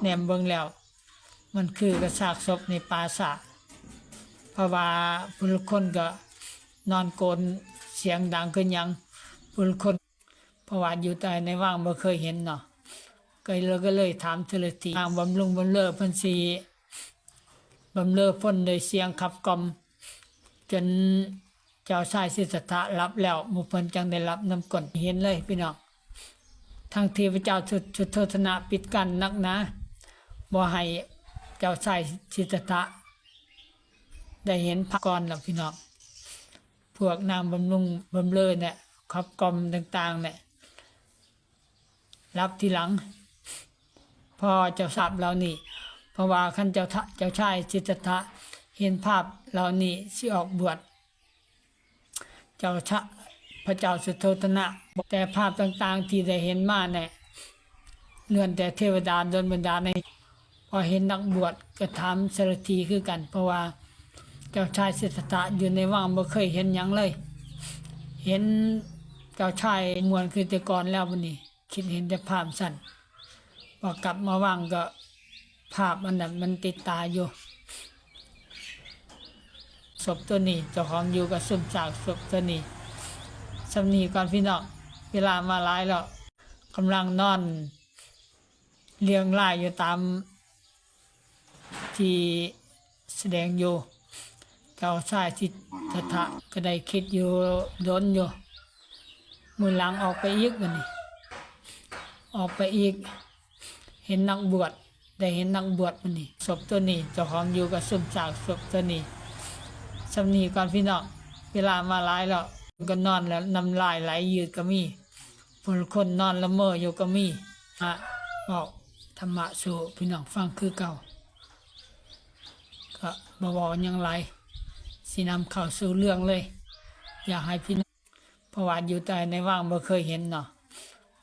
แหนมเบิ่งแล้ว มันคือกระซากศพในปราสาทเพราะว่าผู้ละคนก็นอนโกนเสียงดังขึ้นยังผู้คนเพราะว่าอยู่แต่ในว่างบ่เคยเห็นเนาะก็เลยก็เลยถามเทเลทีทางบำรุงบำเรอเพิ่นสิบำเรอพ่นโดยเสียงขับกลอมจนเจ้าชายสิทธัตถะรับแล้วหมู่เพิ่นจังได้รับน้ำกลเห็นเลยพี่น้องทางเทพเจ้าชุดชุดโทษนะปิดกันนักนะ บ่ให้เจ้าชายสิทธัตะได้เห็นพระกรแล้วพี่น้องพวกนางบำรุงบำเรอเนี่ยขับกล่อมต่าง ๆ เนี่ย รับทีหลัง พอเจ้าทราบเรานี่ เพราะว่าขั้นเจ้าทะเจ้าชายสิทธัตะเห็นภาพเหล่านี้สิออกบวชเจ้าชะพระเจ้าสุโธทนะ แต่ภาพต่าง ๆ ที่ได้เห็นมาเนี่ยเลื่อนแต่เทวดาโดนบันดาใน พอเห็นนักบวชก็ถามสารทีคือกัน เพราะว่าเจ้าชายสิทธัตถะอยู่ในว่างบ่เคยเห็นหยังเลย เห็นเจ้าชายมวนคือแต่ก่อนแล้ววันนี้ คิดเห็นแต่ภาพสั้นพอกลับมาว่างก็ภาพมันนั้นมันติดตาอยู่ศพตัวนี้เจ้าของอยู่กับซุ่มจากศพตัวนี้สำนีก่อนพี่น้องเวลามาหลายแล้วกำลังนอนเรียงรายอยู่ตาม ที่แสดงอยู่ เจ้าชายทิทธะก็ได้คิดอยู่โดนอยู่มือหลังออกไปอีกวันนี้ ออกไปอีก เห็นนักบวชได้เห็นนักบวชวันนี้ศพตัวนี้เจ้าของอยู่กับซุ่มจากศพตัวนี้สำนีก่อนพี่น้องเวลามาหลายแล้วก็นอนแล้วน้ำลายไหลยืดก็มีผู้คนนอนละเมออยู่ก็มีอะบอกธรรมะสู่พี่น้องฟังคือเก่า ก็บวอกยังไรสินำเข้าสู่เรื่องเลย อยากให้พี่น้องเพระว่าอยู่แต่ในว่างบ่เคยเห็นเนาะ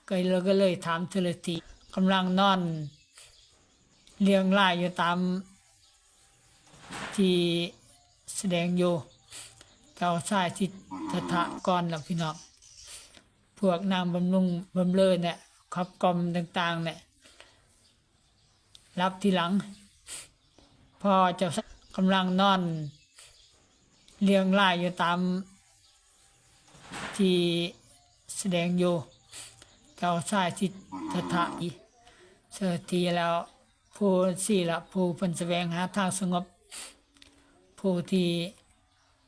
ก็เลยก็เลยถามเทเลทีกำลังนอนเรียงรายอยู่ตาม ที่แสดงอยู่เจ้าชายทิทธะก่อนแล้วพี่น้องพวกนางบำรุงบำเรอเนี่ยขับกลมต่าง ๆ เนี่ย รับทีหลัง พอเจ้า กำลังนอนเรียงรายอยู่ตามที่แสดงอยู่เจ้าชายทิทธะเสด็จทีแล้วผู้สี่ละผู้เพิ่นแสวงหาทางสงบ ผู้ที่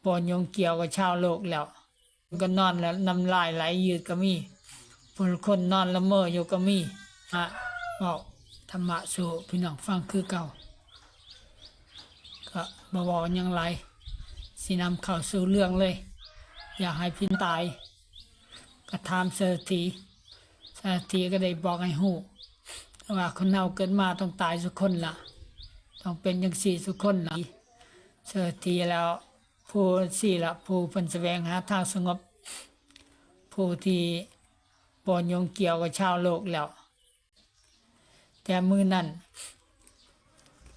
ปนยงเกี่ยวกับชาวโลกแล้ว ก็นอนแล้วน้ำลายไหลยืดก็มีผู้คนนอนละเมออยู่ก็มีอะบอกธรรมะสู่พี่น้องฟังคือเก่า ก็บบอกยังไรสินำเข้าสู่เรื่องเลย อยากให้พินตายก็ถามเสรถีเสรถีก็ได้บอกให้หูว่าคนเฮาเกิดมาต้องตายสักคนละต้องเป็นอย่างสี่สุกคนละเสถีแล้วผู้สี่ละผู้เป็นแสวงหาทางสงบ ผู้ที่ปนยงเกี่ยวกับชาวโลกแล้ว แต่มือนั้น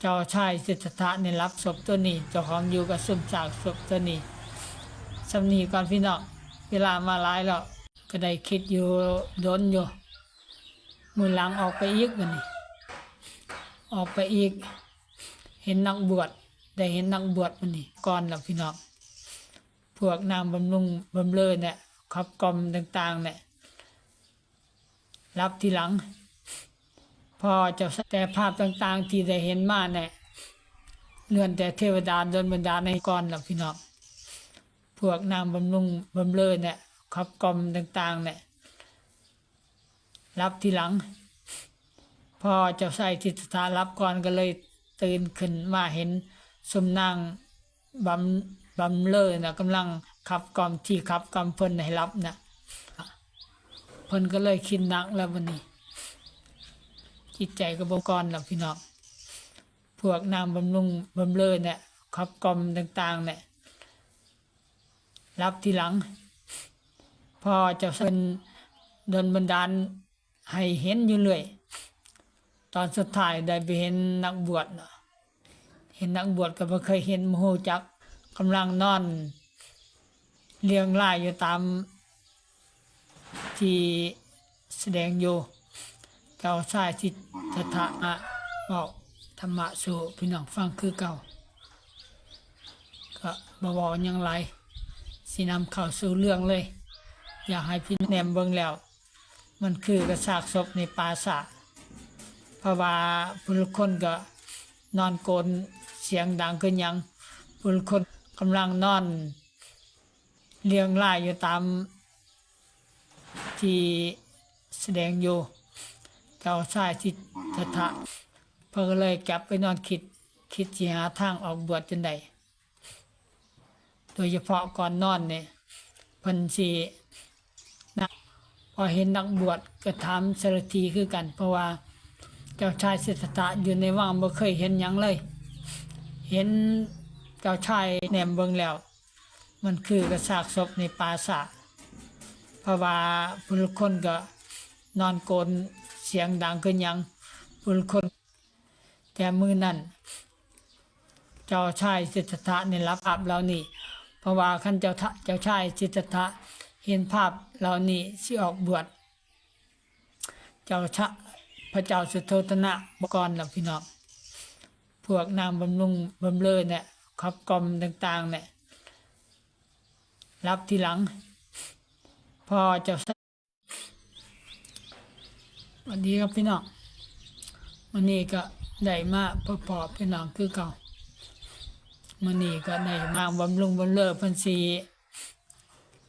เจ้าชายสิทธัตถะในรับศพตัวนี้ เจ้าของอยู่กับซุ่มจากศพตัวนี้สำนีก่อนพี่น้องเวลามาหลายแล้วก็ได้คิดอยู่ดนอยู่มือหลังออกไปอีกวันนี้ ออกไปอีก เห็นนักบวชได้เห็นนักบวชมันนี่ก่อนแล้วพี่น้องพวกนางบำรุงบำเรอเนี่ยขับกล่อมต่างๆเนี่ยรับทีหลัง พอเจะแต่ภาพต่างๆ ที่ได้เห็นมาเนี่ยเลื่อนแต่เทวดาโดนบันดาในก่อนแล้วพี่น้องพวกนางบำรุงบำเรอเนี่ยขับกลมต่างๆเนี่ยรับทีหลัง พอเจ้าชายทิฏฐารับก่อนก็เลยตื่นขึ้นมาเห็นสมนางบำบำเลอนะกำลังขับกลมที่ขับกลมเพิ่นให้รับนะเพิ่นก็เลยคิดหนักแล้ววันนี้ จิตใจก็บกรแล้วพี่น้องพวกนางบำรุงบำเลอเนี่ยขับกลมต่าง ๆ เนี่ย รับทีหลัง พอจ้าเพิ่นโดนบันดาลให้เห็นอยู่เรื่อยตอนสุดท้ายได้ไปเห็นนักบวชน่ะเห็นนักบวชก็บ่เคยเห็นโมโหจักกำลังนอนเรียงรายอยู่ตามที่แสดงอยู่ เจ้าชายทิทธะบอกธรรมะสู่พี่น้องฟังคือเก่า ก็บวาหยังไรสินำเข้าสู่เรื่องเลย อยากให้พี่แนมเบิ่งแล้ว มันคือกระซากศพในปราสาทเพราะว่าผู้คนก็นอนโกนเสียงดังขึ้นยังผู้คนกำลังนอนเรียงรายอยู่ตามที่แสดงอยู่ เจ้าชายทิทถะเพิ่นก็เลยกลับไปนอนคิดคิดสิหาทางออกบวชจังใดโดยเฉพาะก่อนนอนเนี่ยเพิ่นสินะพอเห็นนักบวชก็ถามสารทีคือกัน เพราะว่าเจ้าชายสิทธัตถะอยู่ในวังบ่เคยเห็นหยังเลย เห็นเจ้าชายแหนมเบิ่งแล้ว มันคือกระซากศพในปราสาทเพราะว่าผู้คนก็นอนโกน เสียงดังขึ้นยังผู้คนแต่มือนั้นเจ้าชายสิทธัตถะเนี่ยรับภาพเหล่านี้เพราะว่าขั้นเจ้าทะเจ้าชายสิทธัตถะเห็นภาพเหล่านี้สิออกบวชเจ้าชะพระเจ้าสุโธทนะบกรล่ะพี่น้องพวกนางบำรุงบำเรอเนี่ยขับกลมต่างๆเนี่ยรับทีหลัง พอเจ้า วันดีครับพี่น้องวันนี้ก็ได้มาพอพอพี่น้องคือเก่าวันนี้ก็ได้มาบำรุงบำเรอเพันสี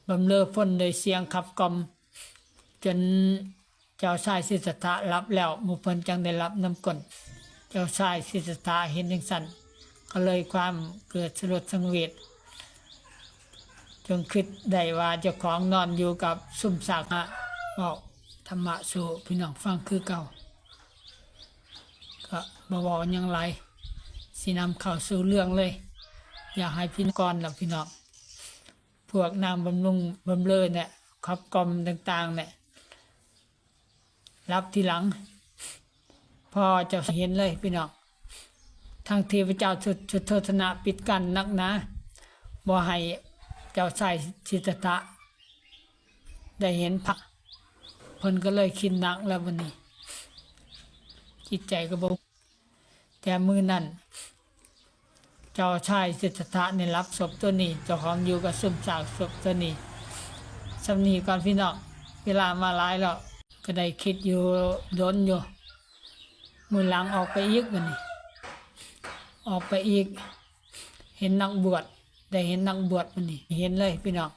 บำเรอพ่นโดยเสียงขับกลมจนเจ้าชายสิทธัตถะรับแล้วหมุเพิ่นจังได้รับน้ำกลนเจ้าชายสิทธัตถะเห็นจังสันก็เลยความเกิดสลดสังเวชจงคิดได้ว่าเจ้าของนอนอยู่กับซุ่มสากฮะบอก ธรรมะสู่พี่น้องฟังคือเก่าก็บวาหยังไรสินำเข้าสู่เรื่องเลย อยากให้พี่ก่อนล่ะพี่น้องพวกนางบำรุงบำเรอเนี่ยขับกลมต่าง ๆ เนี่ย รับทีหลัง พอจะเห็นเลยพี่น้องทางเทพเจ้าชุดชุดโทษนะปิดกันนักนะบ่ให้เจ้าชายสิทธัตะได้เห็นพระ เพิ่นก็เลยคิดหนักแล้ววันนี้ จิตใจก็บอกแต่มือนั้นเจ้าชายสิทธะเนี่ยรับศพตัวนี้ เจ้าของอยู่กับซุ่มสากศพตัวนี้สำนีก่อนพี่น้องเวลามาหลายแล้วก็ได้คิดอยู่โดนอยู่ มือหลังออกไปอีกวันนี้ ออกไปอีก เห็นนักบวชได้เห็นนักบวชมันนี่เห็นเลยพี่น้อง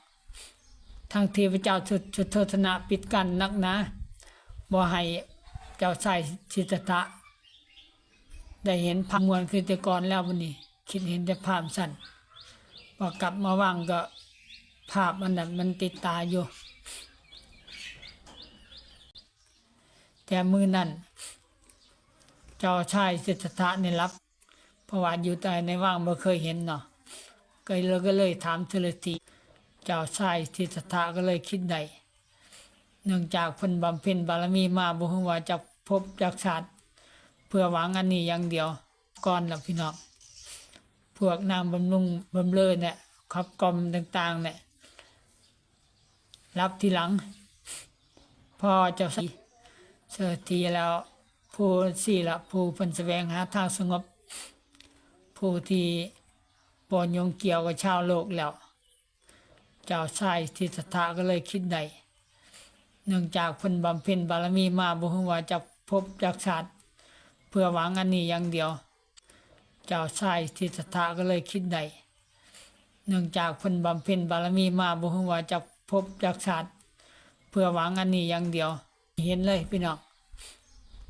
ทางเทพเจ้าชุดชุดโทษนะปิดกันนักนะบ่ให้เจ้าชายสิทธัตะ ได้เห็นภาพมวลคือแต่ก่อนแล้วมันนี่คิดเห็นแต่ภาพสั้นพอกลับมาว่างก็ภาพมันนั้นมันติดตาอยู่ แต่มือนั้นเจ้าชายสิทธัตถะเนี่ยรับเพระว่าอยู่แต่ในว่างไม่เคยเห็นเนาะก็เลยก็เลยถามเทเลที เจ้าชายทิสถาก็เลยคิดได้เนื่องจากเพิ่นบำเพ็ญบารมีมาบ่ฮู้ว่าจะพบจากชาติเพื่อหวังอันนี้อย่างเดียวก่อนล่ะพี่น้องพวกนางบำรุงบำเรอเนี่ยขับกลมต่างๆเนี่ยรับทีหลัง พอเจ้าสีเสด็จทีแล้ว ผู้สี่ละผู้เพิ่นแสวงหาทางสงบ ผู้ที่ปนยงเกี่ยวกับชาวโลกแล้ว เจ้าชายทิสถาก็เลยคิดได้เนื่องจากเพิ่นบำเพ็ญบารมีมาบ่ฮู้ว่าจะพบจากชาติเพื่อหวังอันนี้อย่างเดียว เจ้าชายทิสถาก็เลยคิดได้เนื่องจากเพิ่นบำเพ็ญบารมีมาบ่ฮู้ว่าจะพบจากชาติเพื่อหวังอันนี้อย่างเดียว เห็นเลยพี่น้อง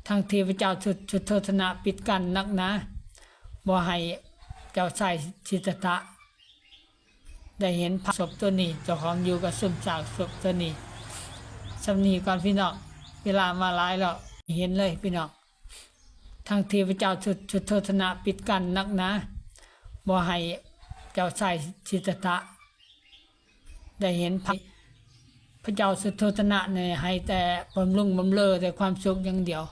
ทางเทพเจ้าชุดชุดโทษนะปิดกันนักนะบ่ให้เจ้าชายสิทธัตะ ได้เห็นภาพศพตัวนี้เจ้าของอยู่กับซุ่มสากศพตัวนี้สำนีก่อนพี่น้องเวลามาหลายแล้วเห็นเลยพี่น้องทางเทพเจ้าชุดชุดโทษนะปิดกันนักนะบ่ให้เจ้าชายสิทธะได้เห็นภาพพระเจ้าสุโธทนะเนี่ยให้แต่บำรุงบำเรอแต่ความสุขอย่างเดียว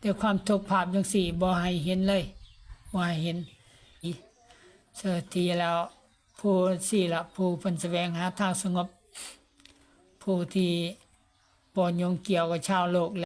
แต่ความทุกข์ภาพอย่างสี่บ่ให้เห็นเลยบ่ให้เห็นเสด็จทีแล้ว ผู้สี่ละผู้เพิ่นแสวงหาทางสงบ ผู้ที่ปนยงเกี่ยวกับชาวโลก